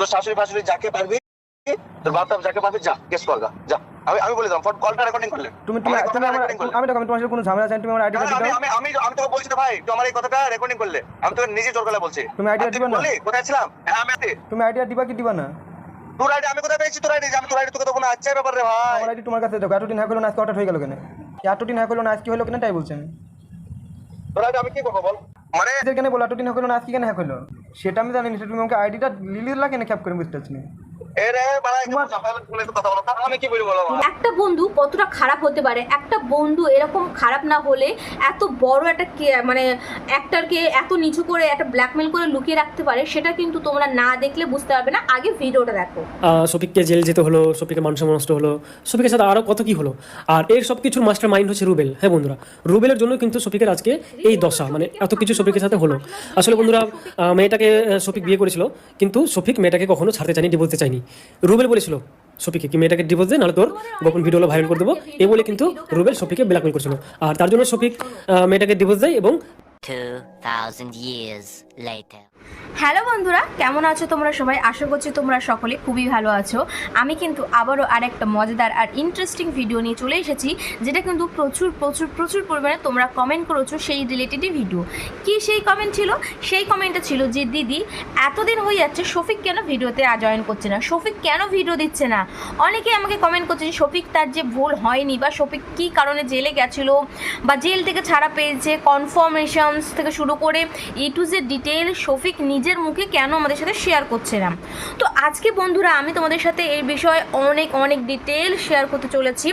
তোর শাশুড়ি ফাশুড়ি যাকে পারবি তোর বাপ যাকে পারবি যা কেস করগা যা। আমি আমি বলে দিলাম ফোন কলটা রেকর্ডিং করলে। তুমি তুমি। আমি আমি তোমার সাথে কোনো ঝামেলা চাই তুমি আমার আইডিটা না, না, আমি আমি আমি আমি তোকে বলছি না ভাই তুই আমার এই কথাটা রেকর্ডিং করলে। আমি তোকে নিজে জোর বলছি। তুমি দিবা না? কোথায় ছিলাম? হ্যাঁ আমি। তুমি আইডিয়া দিবা কি দিবা না? তোর আইডি আমি কোথায় পেয়েছি তোর আইডি আমি তোর আইডি তোকে তো কোনো আচ্ছা ব্যাপার রে ভাই। আমার আইডি তোমার কাছে দেখো এতদিন হ্যাক হলো না আজকে হঠাৎ হয়ে গেল কেন? এতদিন হ্যাক হলো না আজকে হলো কেন তাই বলছেন তোর আইডি আমি কি করব বল? মানে এদের কেন বলো টুকিন হলো না, আজকে কেন হ্যাক হলো সেটা আমি জানি না তুমি আমাকে আইডিটা লিলি লাগে না ক্যাপ করে বুঝতে পারছি না। একটা বন্ধু কতটা খারাপ হতে পারে? একটা বন্ধু এরকম খারাপ না হলে এত বড় একটা মানে অ্যাক্টারকে এত নিচু করে একটা ব্ল্যাকমেল করে লুকিয়ে রাখতে পারে সেটা কিন্তু তোমরা না দেখলে বুঝতে পারবে না। আগে ভিডিওটা দেখো। আহ, শফিককে জেল যেতে হলো শফিকের মানুষ নষ্ট হলো শফিকের সাথে আরও কত কি হলো? আর এর সব কিছুর মাস্টার মাইন্ড হচ্ছে রুবেল। হ্যাঁ বন্ধুরা রুবেলের জন্য কিন্তু শফিকের আজকে এই দশা মানে এত কিছু শফিকের সাথে হলো। আসলে বন্ধুরা মেয়েটাকে শফিক বিয়ে করেছিল কিন্তু শফিক মেয়েটাকে কখনো ছাড়তে চায়নি দিতে চায়নি। রুবেল বলেছিল সফিকে কি মেয়েটাকে ডিভোর্স দে নাহলে তোর গোপন ভিডিওগুলো ভাইরাল করে দেবো এ বলে কিন্তু রুবেল সফিকে ব্ল্যাকমেল করছিল আর তার জন্য সফিক আহ, মেয়েটাকে ডিভোর্স দেয় এবং 2000 years later. হ্যালো বন্ধুরা, কেমন আছো তোমরা সবাই? আশা করছি তোমরা সকলে খুবই ভালো আছো। আমি কিন্তু আবারও আর একটা মজাদার আর ইন্টারেস্টিং ভিডিও নিয়ে চলে এসেছি, যেটা কিন্তু প্রচুর প্রচুর প্রচুর পরিমাণে তোমরা কমেন্ট করেছ সেই রিলেটেডই ভিডিও কি সেই কমেন্ট ছিল? সেই কমেন্টটা ছিল যে, দিদি, এতদিন হয়ে যাচ্ছে শফিক কেন ভিডিওতে জয়েন করছে না? শফিক কেন ভিডিও দিচ্ছে না? অনেকে আমাকে কমেন্ট করছে যে, শফিক তার যে ভুল হয়নি বা শফিক কী কারণে জেলে গেছিল বা জেল থেকে ছাড়া পেয়েছে? কনফার্মেশনস থেকে শুরু করে E to Z detail Shafiq নিজের মুখে কেন আমাদের সাথে শেয়ার করছে না তো আজকে বন্ধুরা, আমি তোমাদের সাথে এই বিষয়ে অনেক অনেক ডিটেল শেয়ার করতে চলেছি।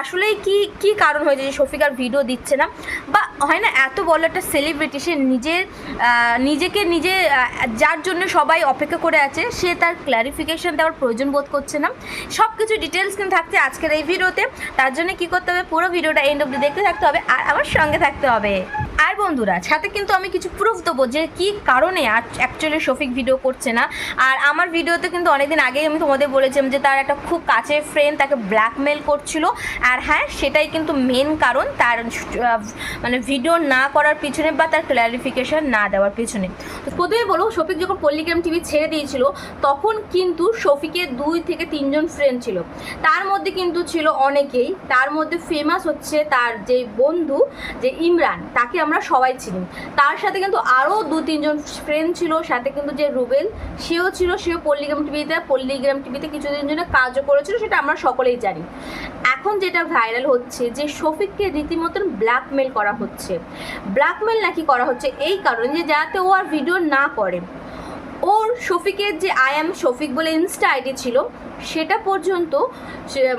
আসলে কি কি কারণ হয়েছে যে শফিক আর ভিডিও দিচ্ছে না? বা হয় না, এত বড় একটা সেলিব্রিটি সে নিজের নিজেকে নিজে যার জন্য সবাই অপেক্ষা করে আছে, সে তার ক্ল্যারিফিকেশন দেওয়ার প্রয়োজন বোধ করছে না। সব কিছু ডিটেলস কিন্তু থাকছে আজকের এই ভিডিওতে তার জন্য কি করতে হবে? পুরো ভিডিওটা এন্ড অব্দি দেখতে থাকতে হবে আর আমার সঙ্গে থাকতে হবে। আর বন্ধুরা, সাথে কিন্তু আমি কিছু প্রুফ দেবো যে কি কারণে অ্যাকচুয়ালি শফিক ভিডিও করছে না। আর আমার ভিডিওতে কিন্তু অনেকদিন আগেই আমি তোমাদের বলেছিলাম যে তার একটা খুব কাছের ফ্রেন্ড তাকে ব্ল্যাকমেল করছিল। আর হ্যাঁ সেটাই কিন্তু মেন কারণ তার মানে ভিডিও না করার পিছনে বা তার ক্ল্যারিফিকেশন না দেওয়ার পিছনে। প্রথমে বলো, শফিক যখন পল্লিগ্রাম টিভি ছেড়ে দিয়েছিল, তখন কিন্তু শফিকের দুই থেকে তিনজন ফ্রেন্ড ছিল। তার মধ্যে কিন্তু ছিল অনেকেই। তার মধ্যে ফেমাস হচ্ছে তার যে বন্ধু, যে ইমরান, তাকে আমরা সবাই চিনি। তার সাথে কিন্তু আরও দু, তিনজন ফ্রেন্ড ছিল, সাথে কিন্তু যে রুবেল, সেও ছিল, সেও পল্লিগ্রাম টিভিতে পল্লিগ্রাম টিভিতে কিছুদিন জন্য কাজও করেছিল, সেটা আমরা সকলেই জানি। এখন যেটা ভাইরাল হচ্ছে, যে শফিককে রীতিমতন ব্ল্যাকমেল করা হচ্ছে। ব্ল্যাকমেল নাকি করা হচ্ছে এই কারণে যে যাতে ও আর ভিডিও না করে। ওর শফিকের যে আই এম শফিক বলে ইনস্টা আইডি ছিল সেটা পর্যন্ত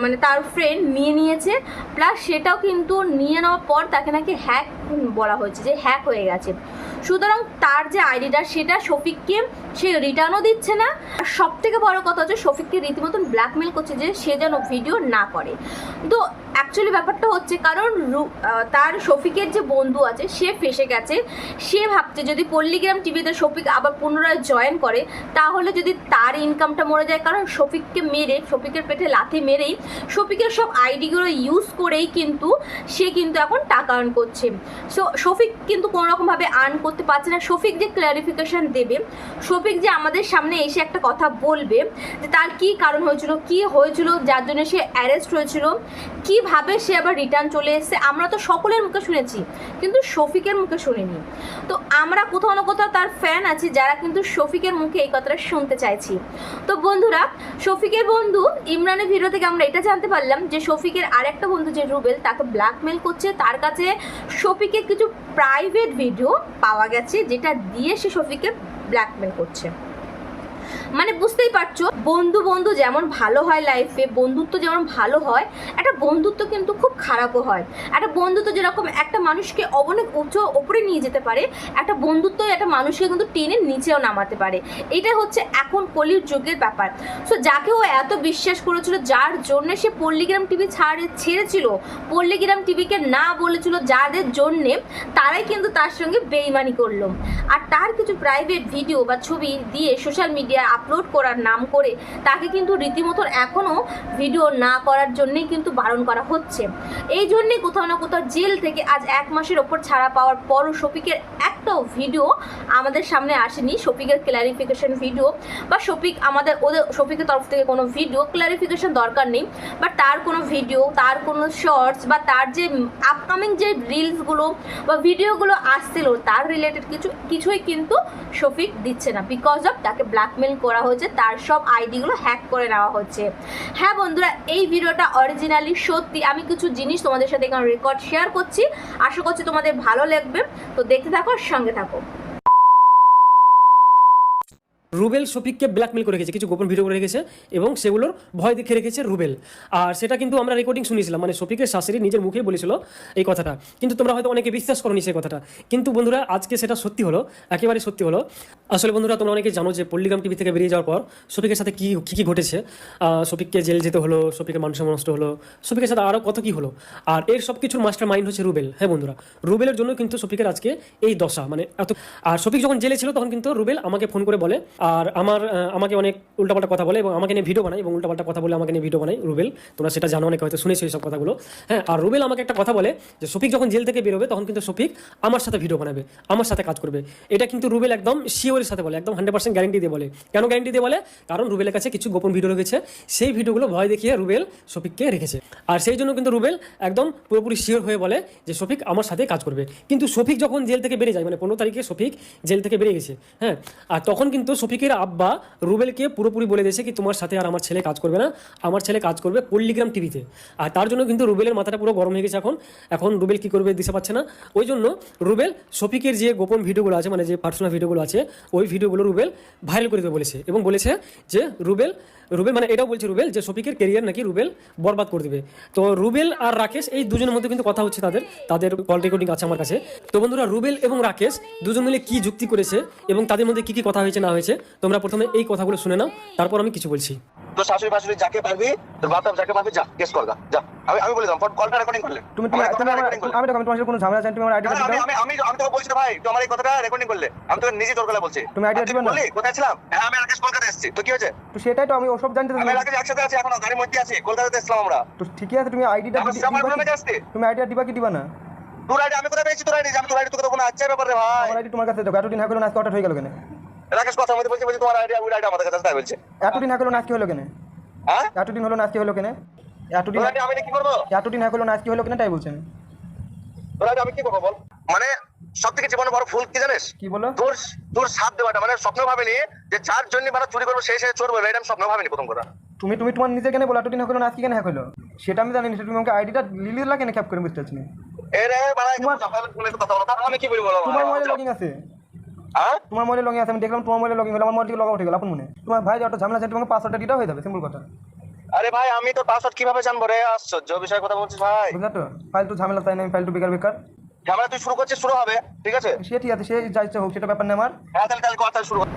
মানে তার ফ্রেন্ড নিয়ে নিয়েছে প্লাস সেটাও কিন্তু নিয়ে নেওয়ার পর তাকে নাকি হ্যাক বলা হয়েছে যে হ্যাক হয়ে গেছে। সুতরাং তার যে আইডিটা সেটা শফিককে সে রিটার্নও দিচ্ছে না। আর সব থেকে বড় কথা হচ্ছে, শফিককে রীতিমতন ব্ল্যাকমেল করছে যে সে যেন ভিডিও না করে। তো অ্যাকচুয়ালি ব্যাপারটা হচ্ছে, কারণ তার শফিকের যে বন্ধু আছে, সে ফেসে গেছে। সে ভাবছে, যদি পল্লিগ্রাম টিভিতে শফিক আবার পুনরায় জয়েন করে, তাহলে যদি তার ইনকামটা মরে যায়, কারণ শফিককে মেরে, শফিকের পেটে লাথি মেরেই, শফিকের সব আইডিগুলো ইউজ করেই কিন্তু সে কিন্তু এখন টাকা আর্ন করছে। সো শফিক কিন্তু কোনো রকমভাবে আর্ন করতে পারছে না। শফিক যে ক্ল্যারিফিকেশন দেবে, শফিক যে আমাদের সামনে এসে একটা কথা বলবে যে তার কি কারণ হয়েছিল, কি হয়েছিল, যার জন্য সে অ্যারেস্ট হয়েছিল, কীভাবে সে আবার রিটার্ন চলে এসেছে, আমরা তো সকলের মুখে শুনেছি, কিন্তু শফিকের মুখে শুনিনি। তো আমরা কোথাও না কোথাও তার ফ্যান আছি, যারা কিন্তু শফিকের মুখে এই কথাটা শুনতে চাইছি। তো বন্ধুরা, শফিকের বন্ধু ইমরানের ভিডিও থেকে আমরা এটা জানতে পারলাম যে শফিকের আরেকটা বন্ধু যে রুবেল, তাকে ব্ল্যাকমেল করছে। তার কাছে শফিকের কিছু প্রাইভেট ভিডিও পাওয়া গেছে যেটা দিয়ে সে শফিকে ব্ল্যাকমেল করছে। মানে বুঝতেই পারছ, বন্ধু বন্ধু যেমন ভালো হয় লাইফে বন্ধুত্ব যেমন ভালো হয়, একটা বন্ধুত্ব কিন্তু খুব খারাপও হয়। একটা বন্ধুত্ব যেরকম একটা মানুষকে অনেক উঁচু ওপরে নিয়ে যেতে পারে, একটা বন্ধুত্ব একটা মানুষকে কিন্তু টেনে নিচেও নামাতে পারে। এটা হচ্ছে এখন কলির যুগের ব্যাপার। সো যাকে ও এত বিশ্বাস করেছিল, যার জন্য সে পল্লিগ্রাম টিভি ছাড়ে ছেড়েছিল, পল্লিগ্রাম টিভিকে না বলেছিল যাদের জন্যে, তারাই কিন্তু তার সঙ্গে বেইমানি করল। আর তার কিছু প্রাইভেট ভিডিও বা ছবি দিয়ে সোশ্যাল মিডিয়া আপলোড করার নাম করে তাকে কিন্তু রীতিমতো এখনও ভিডিও না করার জন্যেই কিন্তু বারণ করা হচ্ছে। এই জন্যে কোথাও না কোথাও জেল থেকে আজ এক মাসের ওপর ছাড়া পাওয়ার পরও শফিকের একটাও ভিডিও আমাদের সামনে আসেনি। শফিকের ক্ল্যারিফিকেশন ভিডিও বা শফিক আমাদের ওদের, শফিকের তরফ থেকে কোনো ভিডিও ক্ল্যারিফিকেশন দরকার নেই। বা তার কোনো ভিডিও তার কোনো শর্টস বা তার যে আপকামিং যে রিলসগুলো বা ভিডিওগুলো আসছিল, তার রিলেটেড কিছু, কিছুই কিন্তু শফিক দিচ্ছে না বিকজ অফ তাকে ব্ল্যাকমেল করা হয়েছে, তার সব আইডিগুলো হ্যাক করে নেওয়া হচ্ছে। হ্যাঁ বন্ধুরা, এই ভিডিওটা অরিজিনালি সত্যি আমি কিছু জিনিস তোমাদের সাথে এখানে রেকর্ড শেয়ার করছি। আশা করছি তোমাদের ভালো লাগবে। তো দেখতে থাকো সঙ্গে থাকো। রুবেল শফিককে ব্ল্যাকমেল করে রেখেছে, কিছু গোপন ভিডিও করে রেখেছে এবং সেগুলোর ভয় দেখে রেখেছে রুবেল। আর সেটা কিন্তু আমরা রেকর্ডিং শুনেছিলাম মানে শফিকের শাশুড়ি নিজের মুখেই বলেছিল এই কথাটা। কিন্তু তোমরা হয়তো অনেকে বিশ্বাস করনি সেই কথাটা। কিন্তু বন্ধুরা, আজকে সেটা সত্যি হলো, একেবারে সত্যি হলো। আসলে বন্ধুরা, তোমরা অনেকে জানো যে পল্লিগ্রাম টিভি থেকে বেরিয়ে যাওয়ার পর শফিকের সাথে কী কী কী ঘটেছে? শফিককে জেল যেতে হলো শফিকের মানুষ নষ্ট হলো শফিকের সাথে আরও কত কী হলো? আর এর সব কিছুর মাস্টার মাইন্ড হচ্ছে রুবেল। হ্যাঁ বন্ধুরা, রুবেলের জন্য কিন্তু শফিকের আজকে এই দশা মানে এত আর শফিক যখন জেলে ছিল তখন কিন্তু রুবেল আমাকে ফোন করে বলে, আর আমার আমাকে অনেক উল্টাপাল্টা কথা বলে এবং আমাকে নিয়ে ভিডিও বানায় এবং উল্টাপাল্টা কথা বলে আমাকে নিয়ে ভিডিও বানায়। রুবেল, তোমরা সেটা জানো, অনেকে হয়তো শুনেছো এই সব কথাগুলো। হ্যাঁ আর রুবেল আমাকে একটা কথা বলে যে শফিক যখন জেল থেকে বেরোবে তখন কিন্তু শফিক আমার সাথে ভিডিও বানাবে, আমার সাথে কাজ করবে। এটা কিন্তু রুবেল একদম শিওরের সাথে বলে, একদম হান্ড্রেড পার্সেন্ট গ্যারেন্টি দিয়ে বলে। কেন গ্যারেন্টি দিয়ে বলে? কারণ রুবেলের কাছে কিছু গোপন ভিডিও রয়েছে সেই ভিডিওগুলো ভয় দেখিয়ে রুবেল শফিককে রেখেছে। আর সেই জন্য কিন্তু রুবেল একদম পুরোপুরি শিওর হয়ে বলে যে শফিক আমার সাথে কাজ করবে। কিন্তু শফিক যখন জেল থেকে বেরিয়ে যায় মানে পনেরো তারিখে শফিক জেল থেকে বেরিয়ে গেছে হ্যাঁ আর তখন কিন্তু শফিকের আব্বা রুবেলকে পুরোপুরি বলে দিয়েছে কি, তোমার সাথে আর আমার ছেলে কাজ করবে না। আমার ছেলে কাজ করবে পল্লিগ্রাম টিভিতে আর তার জন্য কিন্তু রুবেলের মাথাটা পুরো গরম হয়ে গেছে এখন। এখন রুবেল কি করবে দিতে পারছে না। ওই জন্য রুবেল শফিকের যে গোপন ভিডিওগুলো আছে মানে যে পার্সোনাল ভিডিওগুলো আছে ওই ভিডিওগুলো রুবেল ভাইরাল করে দিতে বলেছে এবং বলেছে যে রুবেল রুবেল মানে এটাও বলছে রুবেল যে শফিকের কেরিয়ার নাকি রুবেল বরবাদ করে দেবে। তো রুবেল আর রাকেশ এই দুজনের মধ্যে কিন্তু কথা হচ্ছে তাদের তাদের কল রেকর্ডিং আছে আমার কাছে। তো বন্ধুরা, রুবেল এবং রাকেশ দুজন মিলে কি যুক্তি করেছে এবং তাদের মধ্যে কি কি কথা হয়েছে, না হয়েছে, তোমরা প্রথমে এই কথাগুলো শুনে নাও, তারপর আমি কিছু বলছি। তোর শাশুড়ি ফাশুড়ি যাকে পারবি তোর বাতাম যাকে পারবি যা কেস করগা যা। আমি আমি বলে দিলাম কলটা রেকর্ডিং করলে। তুমি তুমি। আমি তোমার সাথে কোনো ঝামেলা চাই তুমি আমার আইডিটা না, না, আমি আমি আমি তোকে বলছি ভাই তুই আমার এই কথাটা রেকর্ডিং করলে। আমি তোকে নিজে তোর গলা বলছি। তুমি দিবে না? কোথায় ছিলাম? হ্যাঁ আমি কলকাতা এসেছি। তো কি হয়েছে? তো সেটাই তো আমি ওসব জানতে আমি একসাথে আছি এখনও গাড়ির মধ্যে আছি কলকাতাতে এসলাম আমরা। তো ঠিকই আছে তুমি আইডিটা তুমি আইডিয়া দিবা কি দিবা না? তোর আইডি আমি কোথায় পেয়েছি তোর আইডি আমি তোর আইডি তোকে তো কোনো আচ্ছা ব্যাপার ভাই। আমার আইডি তোমার কাছে দেখো এতদিন হয়ে না আজকে হঠাৎ হয়ে গেল কেন? রাকেশ কথা মধ্যে বলছি বলছি তোমার আইডি ওই আইডি আমাদের কাছে তাই বলছে। এতদিন হয়ে গেলো না আজকে হলো কেন? হ্যাঁ? এতদিন হলো না আজকে হলো কেন? এতদিন আমি কি করব? এতদিন হয়ে গেলো না আজকে হলো কেন তাই বলছেন। তোর আমি কি করব বল? মানে সব থেকে জীবনে বড় ফুল কি জানিস? কি বলো? তোর তোর সাথ দেওয়াটা মানে স্বপ্ন ভাবিনি যে যার জন্য মানে চুরি করব সেই সে চোর বলবে এটা আমি স্বপ্ন ভাবিনি প্রথম কথা। তুমি তুমি তোমার নিজে কেন বলো এতদিন হয়ে গেলো না আজকে কেন হ্যাক হলো? সেটা আমি জানি না তুমি আমাকে আইডিটা লিলি দিলা কেন ক্যাপ করে বুঝতে পারছি না এ রে বাড়াই তোমার- কথা বলো আমি কি বলি বলো? তোমার মোবাইলে লগিং আছে? তোমার মোবাইলে লগিং আছে আমি দেখলাম তোমার মোবাইলে লগিং হলো আমার মোবাইল লগ আউট হয়ে গেল আপন মনে। তোমার ভাই যত ঝামেলা আছে তোমাকে পাসওয়ার্ডটা দিতে হয়ে যাবে সিম্পল কথা। আরে ভাই আমি তোর পাসওয়ার্ড কীভাবে জানব রে? আশ্চর্য বিষয় কথা বলছিস ভাই। বুঝলা তো? ফাইল তো ঝামেলা তাই না ফাইল তো বেকার বেকার। ঝামেলা তুই শুরু করছিস শুরু হবে ঠিক আছে? সে ঠিক আছে সে যা ইচ্ছা হোক সেটা ব্যাপার না আমার। হ্যাঁ তাহলে তাহলে কথা শুরু কর।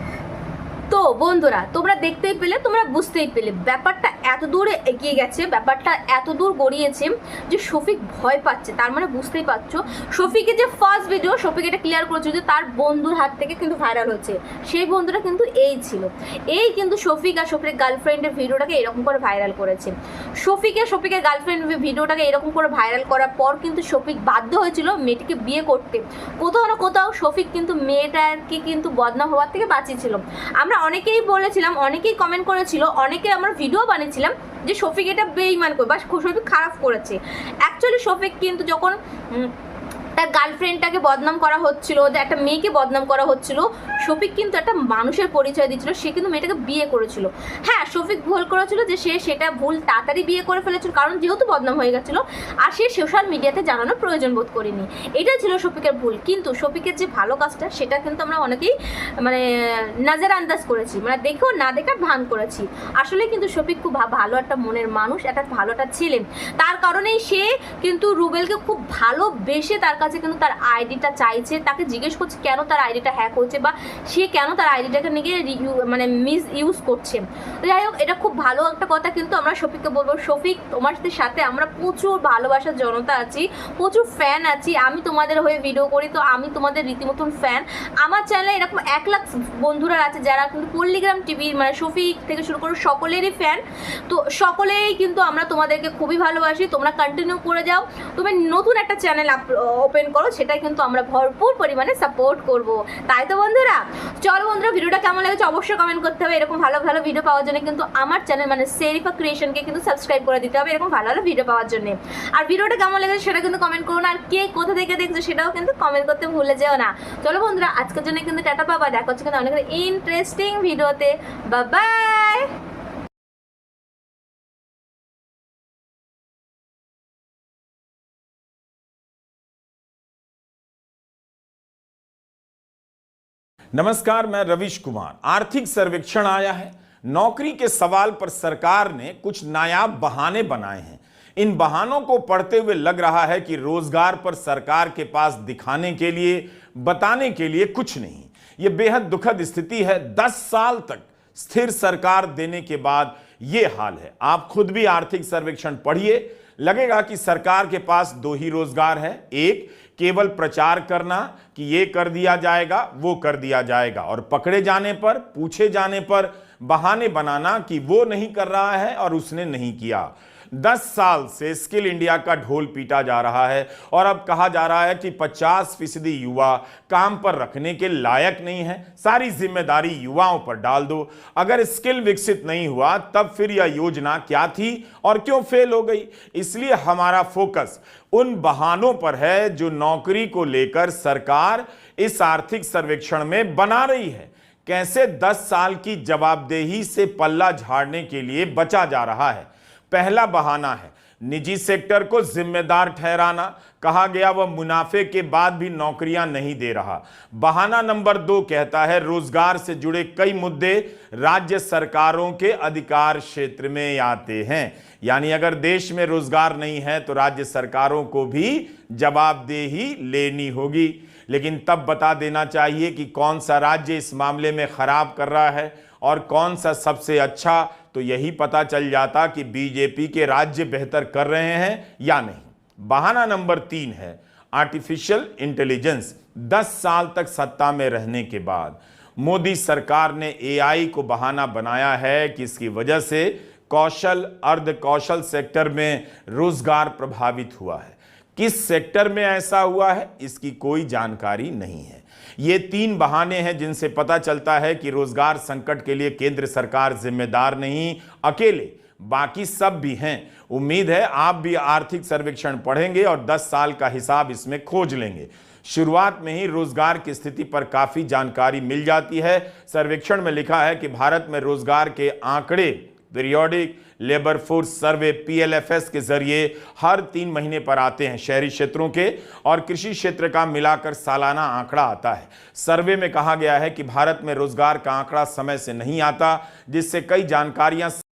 তো বন্ধুরা, তোমরা দেখতেই পেলে, তোমরা বুঝতেই পেলে, ব্যাপারটা এত দূরে এগিয়ে গেছে, ব্যাপারটা এত দূর গড়িয়েছে যে শফিক ভয় পাচ্ছে। তার মানে বুঝতেই পারছ, শফিকে যে ফার্স্ট ভিডিও শফিক এটা ক্লিয়ার করেছে যে তার বন্ধুর হাত থেকে কিন্তু ভাইরাল হচ্ছে। সেই বন্ধুরা কিন্তু এই ছিল। এই কিন্তু শফিক আর শফিকের গার্লফ্রেন্ডের ভিডিওটাকে এরকম করে ভাইরাল করেছে। শফিকের শফিকের গার্লফ্রেন্ড ভিডিওটাকে এরকম করে ভাইরাল করার পর কিন্তু শফিক বাধ্য হয়েছিল মেয়েটিকে বিয়ে করতে। কোথাও না কোথাও শফিক কিন্তু মেয়েটাকে কিন্তু বদনাম হওয়ার থেকে বাঁচিয়েছিল। আমরা অনেকেই বলেছিলাম, অনেকেই কমেন্ট করেছিল, অনেকে আমরা ভিডিও বানিয়েছিলাম যে শফিক এটা বেইমান করে বা শফিক খারাপ করেছে। অ্যাকচুয়ালি শফিক কিন্তু যখন তার গার্লফ্রেন্ডটাকে বদনাম করা হচ্ছিল যে একটা মেয়েকে বদনাম করা হচ্ছিল। শফিক কিন্তু একটা মানুষের পরিচয় দিচ্ছিল, সে কিন্তু মেয়েটাকে বিয়ে করেছিল। হ্যাঁ শফিক ভুল করেছিল যে সে সেটা ভুল তাড়াতাড়ি বিয়ে করে ফেলেছিল, কারণ যেহেতু বদনাম হয়ে গেছিল, আর সে সোশ্যাল মিডিয়াতে জানানোর প্রয়োজন বোধ করেনি। এটা ছিল শফিকের ভুল। কিন্তু শফিকের যে ভালো কাজটা, সেটা কিন্তু আমরা অনেকেই মানে নাজার আন্দাজ করেছি। মানে দেখেও না দেখার ভান করেছি। আসলে কিন্তু শফিক খুব ভালো একটা মনের মানুষ, একটা ভালো একটা ছিলেন তার কারণেই সে কিন্তু রুবেলকে খুব ভালোবেসে তার কাছে কিন্তু তার আইডিটা চাইছে, তাকে জিজ্ঞেস করছে কেন তার আইডিটা হ্যাক হচ্ছে বা সে কেন তার আইডিটাকে নিয়ে মানে মিস ইউজ করছে। তো যাই হোক, এটা খুব ভালো একটা কথা কিন্তু আমরা শফিককে বলব, শফিক, তোমার সাথে আমরা প্রচুর ভালোবাসার জনতা আছি, প্রচুর ফ্যান আছি, আমি তোমাদের হয়ে ভিডিও করি, তো আমি তোমাদের রীতিমতন ফ্যান আমার চ্যানেলে এরকম এক লাখ বন্ধুরা আছে যারা কিন্তু পল্লিগ্রাম টিভি মানে শফিক থেকে শুরু করে সকলেরই ফ্যান তো সকলেই কিন্তু আমরা তোমাদেরকে খুবই ভালোবাসি, তোমরা কন্টিনিউ করে যাও। তুমি নতুন একটা চ্যানেল ওপেন করো, সেটাই কিন্তু আমরা ভরপুর পরিমাণে সাপোর্ট করব। তাই তো বন্ধুরা? চলো বন্ধুরা, ভিডিওটা কেমন লেগেছে অবশ্যই কমেন্ট করতে হবে। এরকম ভালো ভালো ভিডিও পাওয়ার জন্য কিন্তু আমার চ্যানেল মানে সেরিফা ক্রিয়েশনকে কিন্তু সাবস্ক্রাইব করে দিতে হবে এরকম ভালো ভালো ভিডিও পাওয়ার জন্য। আর ভিডিওটা কেমন লেগেছে সেটা কিন্তু কমেন্ট করো না। আর কে কোথা থেকে দেখছ সেটাও কিন্তু কমেন্ট করতে ভুলে যেও না। চলো বন্ধুরা, আজকের জন্য কিন্তু টাটা পাবা দেখা হচ্ছে কিন্তু অনেক ইন্টারেস্টিং ভিডিওতে বাই नमस्कार, मैं रविश कुमार। आर्थिक सर्वेक्षण आया है। नौकरी के सवाल पर सरकार ने कुछ नायाब बहाने बनाए हैं। इन बहानों को पढ़ते हुए लग रहा है कि रोज़गार पर सरकार के पास दिखाने के लिए, बताने के लिए कुछ नहीं। ये बेहद दुखद स्थिति है। दस साल तक स्थिर सरकार देने के बाद ये हाल है। आप खुद भी आर्थिक सर्वेक्षण पढ़िए। लगेगा कि सरकार के पास दो ही रोज़गार है। एक केवल प्रचार करना कि ये कर दिया जाएगा, वो कर दिया जाएगा। और पकड़े जाने पर, पूछे जाने पर बहाने बनाना कि वो नहीं कर रहा है और उसने नहीं किया। दस साल से स्किल इंडिया का ढोल पीटा जा रहा है और अब कहा जा रहा है कि 50 फ़ीसदी युवा काम पर रखने के लायक नहीं है। सारी ज़िम्मेदारी युवाओं पर डाल दो। अगर स्किल विकसित नहीं हुआ, तब फिर यह योजना क्या थी और क्यों फेल हो गई? इसलिए हमारा फोकस उन बहानों पर है जो नौकरी को लेकर सरकार इस आर्थिक सर्वेक्षण में बना रही है। कैसे 10 साल की जवाबदेही से पल्ला झाड़ने के लिए बचा जा रहा है? पहला बहाना है। निजी सेक्टर को जिम्मेदार ठहराना। कहा गया वह मुनाफे के बाद भी नौकरियाँ नहीं दे रहा। बहाना नंबर दो कहता है, रोज़गार से जुड़े कई मुद्दे राज्य सरकारों के अधिकार क्षेत्र में आते हैं। यानी अगर देश में रोज़गार नहीं है तो राज्य सरकारों को भी जवाबदेही लेनी होगी। लेकिन तब बता देना चाहिए कि कौन सा राज्य इस मामले में खराब कर रहा है। और कौन सा सबसे अच्छा? तो यही पता चल जाता कि बीजेपी के राज्य बेहतर कर रहे हैं या नहीं। बहाना नंबर तीन है आर्टिफिशियल इंटेलिजेंस 10 साल तक सत्ता में रहने के बाद मोदी सरकार ने एआई को बहाना बनाया है कि इसकी वजह से कौशल अर्ध कौशल सेक्टर में रोज़गार प्रभावित हुआ है। किस सेक्टर में ऐसा हुआ है, इसकी कोई जानकारी नहीं है। ये तीन बहाने हैं जिनसे पता चलता है कि रोज़गार संकट के लिए केंद्र सरकार जिम्मेदार नहीं, अकेले, बाकी सब भी हैं। उम्मीद है आप भी आर्थिक सर्वेक्षण पढ़ेंगे और 10 साल का हिसाब इसमें खोज लेंगे। शुरुआत में ही रोज़गार की स्थिति पर काफ़ी जानकारी मिल जाती है। सर्वेक्षण में लिखा है कि भारत में रोज़गार के आंकड़े periodic labour force survey PLFS के ज़रिए हर तीन महीने पर आते हैं शहरी क्षेत्रों के और कृषि क्षेत्र का मिलाकर सालाना आंकड़ा आता है। सर्वे में कहा गया है कि भारत में रोज़गार का आंकड़ा समय से नहीं आता, जिससे कई जानकारियाँ